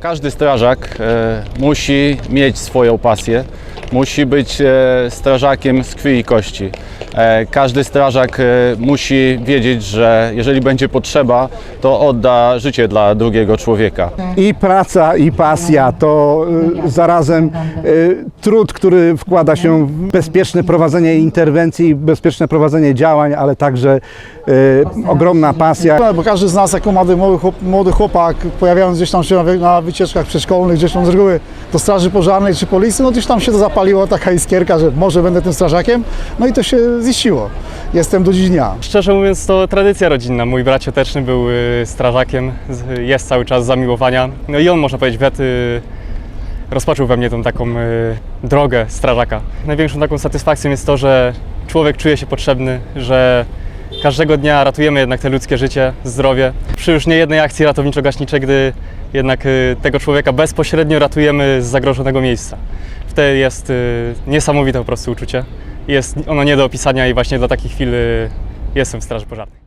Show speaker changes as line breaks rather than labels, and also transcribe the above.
Każdy strażak e, musi mieć swoją pasję, musi być e, strażakiem z krwi i kości. E, każdy strażak e, musi wiedzieć, że jeżeli będzie potrzeba, to odda życie dla drugiego człowieka.
I praca, i pasja to zarazem trud, który wkłada się w bezpieczne prowadzenie interwencji, bezpieczne prowadzenie działań, ale także ogromna pasja.
No, Bo każdy z nas jako młody, młody, chłop, młody chłopak, pojawiając gdzieś tam się na wycieczkach przedszkolnych, gdzieś tam z reguły do straży pożarnej czy policji, no gdzieś tam się to zapaliło, taka iskierka, że może będę tym strażakiem, no i to się ziściło. Jestem do dziś dnia.
Szczerze mówiąc, to tradycja rodzinna. Mój brat cioteczny był y, strażakiem, jest cały czas zamiłowania. No i on, można powiedzieć, wiatr y, rozpoczął we mnie tą taką y, drogę strażaka. Największą taką satysfakcją jest to, że człowiek czuje się potrzebny, że każdego dnia ratujemy jednak te ludzkie życie, zdrowie. Przy już niejednej akcji ratowniczo-gaśniczej, gdy jednak y, tego człowieka bezpośrednio ratujemy z zagrożonego miejsca. Wtedy jest y, niesamowite po prostu uczucie. Jest ono nie do opisania i właśnie dla takich chwil y, jestem w Straży Pożarnej.